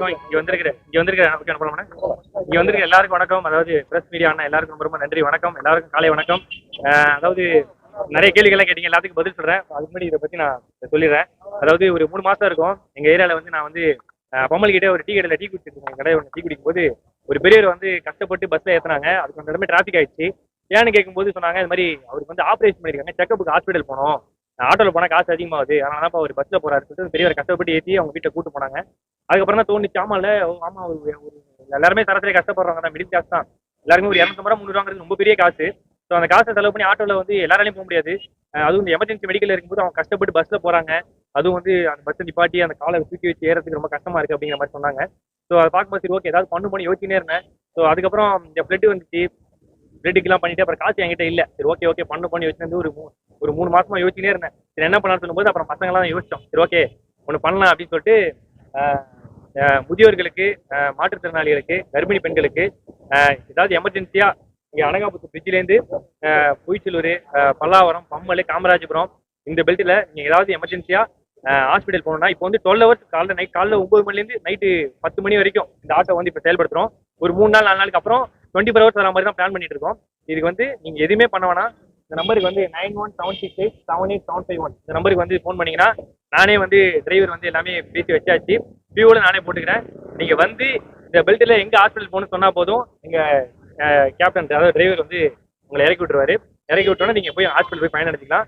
வணக்கம் இங்க வந்திருக்கிற இங்க வந்திருக்கிற ஓகே அனுப்பலாமா இங்க வந்திருக்க எல்லாருக்கும் வணக்கம். அதாவது பிரஸ் மீடியா அண்ணா எல்லாருக்கும் ரொம்ப ரொம்ப நன்றி வணக்கம். எல்லாருக்கும் காலை வணக்கம். அதாவது நிறைய கேள்விகள்லாம் கேட்டீங்க எல்லாத்துக்கும் பதில் சொல்றேன். அதுக்கு முன்னாடி இதை பத்தி நான் சொல்லிடுறேன். அதாவது ஒரு மூணு மாசம் இருக்கும். எங்க ஏரியால வந்து நான் வந்து பொம்மல் கிட்ட ஒரு டீ கடையில டீ குடிச்சிருக்கேன் இருக்கேன் கடை ஒன்று டீ குடிக்கும் போது ஒரு பெரியவர் வந்து கஷ்டப்பட்டு பஸ்ல ஏத்துனாங்க. அதுக்கு அந்த இடமே டிராஃபிக் ஆயிடுச்சு. ஏன்னு கேட்கும்போது சொன்னாங்க இது மாதிரி அவருக்கு வந்து ஆப்ரேஷன் பண்ணிருக்காங்க செக்கப்புக்கு ஹாஸ்பிட்டல் போனோம். ஆட்டோவில் போனால் காசு அதிகமாகுது. அதனால தான் அவர் பஸ்ஸில் போகிறாரு சொல்லிட்டு பெரியவர் கஷ்டப்பட்டு ஏற்றி அவங்க வீட்டை கூட்டு போனாங்க. அதுக்கப்புறம் தான் தோணுச்சு ஆமால ஓ, ஆமா ஒரு ஒரு எல்லாருமே சராசரி கஷ்டப்படுறாங்க தான் மிடில் கிளாஸ் தான். எல்லாருமே ஒரு இரநூத்தம்பது ரூபா முந்நூறுவாங்கிறது ரொம்ப பெரிய காசு. ஸோ அந்த காசை செலவு பண்ணி ஆட்டோவில் வந்து எல்லாராலையும் போக முடியாது. அதுவும் இந்த எமர்ஜென்சி மெடிக்கல் இருக்கும்போது அவங்க கஷ்டப்பட்டு பஸ்ஸில் போகிறாங்க அதுவும் வந்து அந்த பஸ்ஸை நிப்பாட்டி அந்த காலை தூக்கி வச்சு ஏறதுக்கு ரொம்ப கஷ்டமா இருக்கு அப்படிங்கிற மாதிரி சொன்னாங்க. ஸோ அதை பார்க்கும்போது சரி ஓகே ஏதாவது பண்ணு பண்ணி யோசிச்சுனே இருந்தேன். ஸோ அதுக்கப்புறம் இந்த பிளட் வந்துச்சு. பிளட்டுக்கெல்லாம் பண்ணிட்டு அப்புறம் காசு என்கிட்ட இல்ல. சரி ஓகே ஓகே பண்ணு பண்ணி வச்சிருந்து ஒரு மூணு ஒரு மூணு மாசமா யோசிச்சுனே இருந்தேன். சரி என்ன பண்ணலாம் சொல்லும்போது அப்புறம் பசங்களாம் யோசிச்சோம். சரி ஓகே ஒன்று பண்ணலாம் அப்படின்னு சொல்லிட்டு முதியோர்களுக்கு மாற்றுத்திறனாளிகளுக்கு கர்ப்பிணி பெண்களுக்கு ஏதாவது எமர்ஜென்சியா இங்க அனகாபுத்தூர் பிரிட்ஜிலேருந்து பொய்ச்சலூர் பல்லாவரம் பம்மல் காமராஜபுரம் இந்த பெல்ட்டில் நீங்க ஏதாவது எமர்ஜென்சியா ஹாஸ்பிட்டல் போகணும்னா இப்போ வந்து டுவெல் ஹவர்ஸ் காலைல நைட் காலைல ஒம்பது மணிலேருந்து நைட்டு பத்து மணி வரைக்கும் இந்த ஆட்டோ வந்து இப்போ செயல்படுத்துகிறோம் ஒரு மூணு நாள் நாலு நாளுக்கு அப்புறம் டுவெண்ட்டி ஃபோர் ஹவர்ஸ் வர மாதிரி தான் பிளான் பண்ணிட்டு இருக்கோம் இதுக்கு வந்து நீங்கள் எதுவுமே பண்ண வேணாம். இந்த நம்பருக்கு வந்து nine one seven six eight seven eight seven five one இந்த நம்பருக்கு வந்து ஃபோன் பண்ணிங்கன்னா நானே வந்து டிரைவர் வந்து எல்லாமே பேசி வச்சாச்சு. பியூவில் நானே போட்டுக்கிறேன். நீங்கள் வந்து இந்த பெல்ட்டில் எங்கே ஹாஸ்பிட்டல் போகணும்னு சொன்னால் போதும். எங்கள் கேப்டன் அதாவது டிரைவர் வந்து உங்களை இறக்கி விட்டுருவாரு. இறக்கி விட்டோன்னா நீங்கள் போய் ஹாஸ்பிட்டல் போய் பயன் எடுத்துக்கலாம்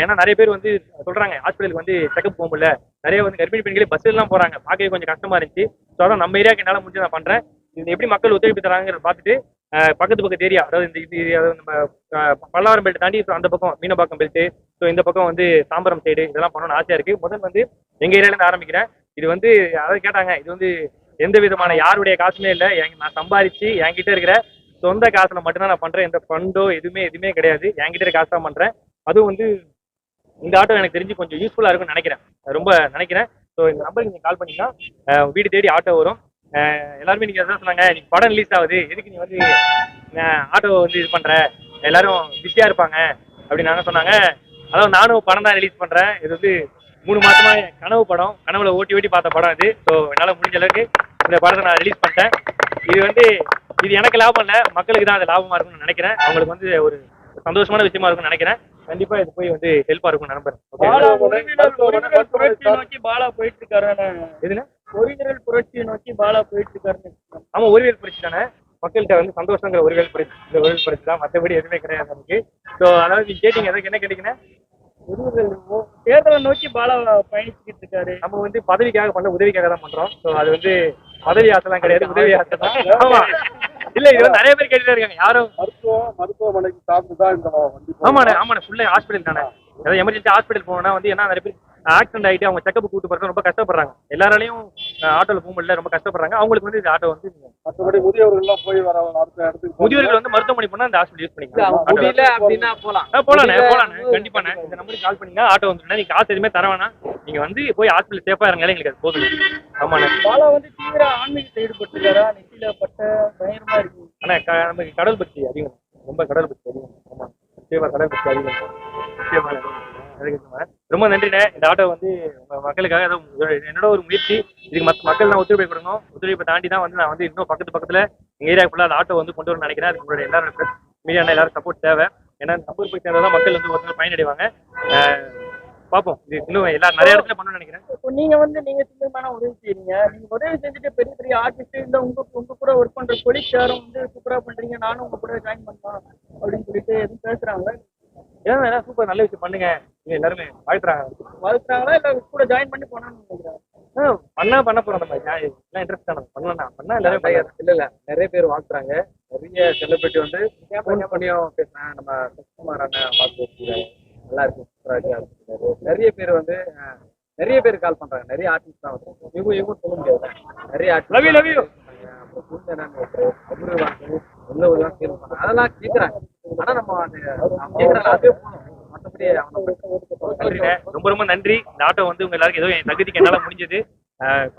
ஏன்னா நிறைய பேர் வந்து சொல்கிறாங்க ஹாஸ்பிட்டலுக்கு வந்து செக்அப் போக முடியல நிறைய வந்து கர்ப்பிணி பெண்களே பஸ் போகிறாங்க பார்க்கவே கொஞ்சம் கஷ்டமாக இருந்துச்சு. ஸோ அதான் நம்ம ஏரியாவுக்கு என்னால் முடிஞ்சு நான் பண்ணுறேன் இது எப்படி மக்கள் ஒத்துழைப்பு தராங்கிறத பார்த்துட்டு பக்கத்து பக்கத்து ஏரியா அதாவது இந்த இது நம்ம பல்லாவரம் பெல்ட் தாண்டி அந்த பக்கம் மீனம்பாக்கம் பெல்ட்டு ஸோ இந்த பக்கம் வந்து தாம்பரம் சைடு இதெல்லாம் பண்ணணும்னு ஆசையா இருக்கு. முதல் வந்து எங்க ஏரியாலேருந்து ஆரம்பிக்கிறேன். இது வந்து அதாவது கேட்டாங்க இது வந்து எந்த விதமான யாருடைய காசுமே இல்லை. நான் சம்பாரிச்சு என்கிட்ட இருக்கிற சொந்த காசுல மட்டும்தான் நான் பண்றேன். எந்த ஃபண்டோ எதுவுமே எதுவுமே கிடையாது. என்கிட்ட இருக்க காசு தான் பண்றேன். அதுவும் வந்து இந்த ஆட்டோ எனக்கு தெரிஞ்சு கொஞ்சம் யூஸ்ஃபுல்லா இருக்கும்னு நினைக்கிறேன். ரொம்ப நினைக்கிறேன். ஸோ இந்த நம்பருக்கு நீங்க கால் பண்ணீங்கன்னா வீடு தேடி ஆட்டோ வரும். எல்லாருமே நீங்க அதான் சொன்னாங்க நீங்கள் படம் ரிலீஸ் ஆகுது எதுக்கு நீ வந்து ஆட்டோ வந்து இது பண்ற எல்லாரும் பிஸியா இருப்பாங்க அப்படின்னு நாங்க சொன்னாங்க அதாவது நானும் படம் தான் ரிலீஸ் பண்றேன் இது வந்து மூணு மாசமா என் கனவு படம் கனவுல ஓட்டி ஓட்டி பார்த்த படம் இது ஸோ என்னால் முடிஞ்ச அளவுக்கு இந்த படத்தை நான் ரிலீஸ் பண்ணிட்டேன் இது வந்து இது எனக்கு லாபம் இல்லை மக்களுக்கு தான் அது லாபமா இருக்கும்னு நினைக்கிறேன் அவங்களுக்கு வந்து ஒரு சந்தோஷமான விஷயமா இருக்கும்னு நினைக்கிறேன் கண்டிப்பா இது போய் வந்து ஹெல்ப்பா இருக்கும் நம்புறேன் பாலா பாலா போயிட்டு இருக்காரு எதுனா ஒரிஜினல் புரட்சியை நோக்கி பாலா போயிட்டு இருக்காருன்னு ஆமா ஒருவேல் புரட்சி தானே? மக்கள்கிட்ட வந்து சந்தோஷங்கிற ஒருவேல் புரட்சி இந்த ஒருவேல் புரட்சி தான். மற்றபடி எதுவுமே கிடையாது நமக்கு. ஸோ அதாவது நீங்க கேட்டீங்க எதுக்கு என்ன கேட்டீங்கன்னா தேர்தலை நோக்கி பாலா பயணிச்சுக்கிட்டு இருக்காரு நம்ம வந்து பதவிக்காக பண்ண உதவிக்காக தான் பண்றோம். ஸோ அது வந்து பதவி ஆசைலாம் கிடையாது உதவி ஆசை தான். ஆமா. இல்ல இது வந்து நிறைய பேர் கேட்டுட்டே இருக்காங்க. யாரும்? மருத்துவ மருத்துவமனைக்கு சார்ந்து தான் இந்த ஆமாண்ணே ஆமாண்ணே ஃபுல்லாக ஹாஸ்பிட்டல் தானே. ஏதாவது எமர்ஜென்சி ஹாஸ்பிட்டல் போகணும்னா வந்து என்ன நிறைய பேர் ஆக்சிடென்ட் ஆகிட்டு அவங்க செக்கப் கூட்டு போகிறது ரொம்ப கஷ்டப்படுறாங்க. எல்லாராலையும் ஆட்டோவில் போக முடியல ரொம்ப கஷ்டப்படுறாங்க. அவங்களுக்கு வந்து இந்த ஆட்டோ வந்து மற்றபடி முதியவர்கள் எல்லாம் போய் வர அடுத்த இடத்துக்கு போக முதியோர்கள் வந்து மருத்துவமனை போனா இந்த ஹாஸ்பிட்டல் யூஸ் பண்ணிக்கலாம். முடியல அப்படின்னா போலாம். ஆ, போலாண்ணே போலாண்ணே. கண்டிப்பாண்ணே. இந்த நம்பருக்கு கால் பண்ணீங்கன்னா ஆட்டோ வந்துருண்ணே நீங்க காசு எதுவுமே தர வேணாம். நீங்க வந்து போய் ஹாஸ்பிட்டல் சேஃபா இருங்களே எங்களுக்கு அது போதும். ஆமாண்ணே. பாலா வந்து தீவிர ஆன்மீகத்தில் ஈடுபட்டிருக்காரா நெத்தியில பட்ட பயங்கரமா இருக்கு. ஆனா க- நமக்கு கடல் பக்தி அதிகம். ரொம்ப கடல் பக்தி அதிகம். ஆமா நிச்சயமா கடல் பக்தி அதிகம். நிச்சயமா. ரொம்ப நன்றிண்ணே. இந்த ஆட்டோ வந்து உங்க மக்களுக்காக என்னோட ஒரு முயற்சி. இதுக்கு மக்கள் தான் ஒத்துழைப்பு கொடுக்கணும். ஒத்துழைப்பை தாண்டி தான் வந்து நான் வந்து இன்னும் பக்கத்து பக்கத்துல எங்க ஏரியா ஃபுல்லா அந்த ஆட்டோ வந்து கொண்டு வரணும்னு நினைக்கிறேன். அதுக்கு உங்களுடைய எல்லாரும் மீடியா எல்லாரும் சப்போர்ட் தேவை. ஏன்னா நம்பர் போய் சேர்ந்தா மக்கள் வந்து ஒரு நாள் பயனடைவாங்க பார்ப்போம் இது இன்னும் எல்லாரும் நிறைய இடத்துல பண்ணணும்னு நினைக்கிறேன். நீங்க வந்து நீங்க தீவிரமான உதவி செய்றீங்க. நீங்க உதவி செஞ்சுட்டு பெரிய பெரிய ஆர்டிஸ்ட் இல்ல உங்க உங்க கூட ஒர்க் பண்ற கொலிக் யாரும் வந்து சூப்பரா பண்றீங்க. நானும் உங்க கூட ஜாயின் பண்ணலாம் அப்படின்னு சொல்லிட்டு எதுவும் பேசுறாங்க ஏன்னா சூப்பர் நல்ல விஷயம் பண்ணுங்க. எல்லாருமே வாழ்த்துறாங்க. வாழ்த்துறாங்களா? இல்ல கூட ஜாயின் பண்ணி போனான்னு நினைக்கிறேன். பண்ணா பண்ண போறோம் நம்ம. எல்லாம் இன்ட்ரெஸ்ட் தானே பண்ணலாம். பண்ணா எல்லாரும் இல்ல இல்ல. நிறைய பேர் வாழ்த்துறாங்க. நிறைய செலிபிரிட்டி வந்து ஃபோன் பண்ணியும் பேசுறேன் நம்ம சசிகுமார் அண்ணன் வாழ்த்து நல்லா இருக்கு சூப்பரா இருக்கு அப்படின்னு சொல்றாரு. நிறைய பேர் வந்து நிறைய பேர் கால் பண்றாங்க. நிறைய ஆர்டிஸ்ட் தான் வந்து இவங்க இவங்க சொல்ல முடியாது நிறைய you. அப்புறம் குந்தனன் ஒருத்தர், அவரு வந்து உள்ள உதவியா ஃபீல் பண்ணாங்க அதெல்லாம் கேட்கறாங்க ஆனா நம்ம அந்த அவங்க கேட்கறாங்க அதுவே போதும் மற்றபடி நன்றிண்ணே. அவனை ரொம்ப ரொம்ப நன்றி. இந்த ஆட்டோ வந்து உங்க எல்லாருக்கும் ஏதோ என் தகுதிக்கு என்னால முடிஞ்சது.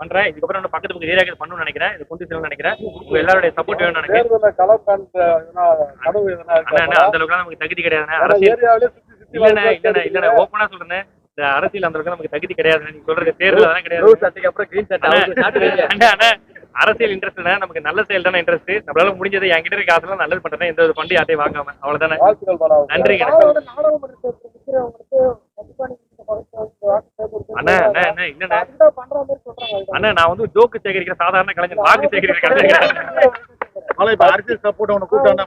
பண்றேன். இதுக்கப்புறம் இன்னும் பக்கத்து பக்கத்து ஏரியாக்கு பண்ணணும்னு நினைக்கிறேன். இது கொண்டு செல்லணும்னு நினைக்கிறேன். உங்க எல்லாருடைய சப்போர்ட் வேணும்னு நினைக்கிறேன். அந்த அளவுக்கு நமக்கு தகுதி கிடையாதுண்ணே. ஆனா அரசியல் இல்லண்ணே இல்லண்ணே இல்லண்ணே. ஓப்பனா சொல்றேன் இந்த அரசியல் அந்த அளவுக்கு நமக்கு தகுதி கிடையாது நீங்க சொல்றது தேர்தல் அதெல்லாம் கிடையாது. அரசியல் இன்ட்ரெஸ்ட் நமக்கு நல்ல செயல் தானே இன்ட்ரெஸ்ட் நம்மளால முடிஞ்சதை என்கிட்ட இருக்க காசுல நல்லது பண்றேன் எந்த ஒரு ஃபண்டு யார்ட்டையும் வாங்காம அவ்வளவுதானே? சேகரிக்கிறது அண்ணா அண்ணா அதுதான். அண்ணா. நான் வந்து ஜோக்கு சேகரிக்கிற சாதாரண கலைஞர் வாக்கு சேகரிக்கிற கலைஞர் அரசியல் சப்போர்ட் அவனை கூட்டான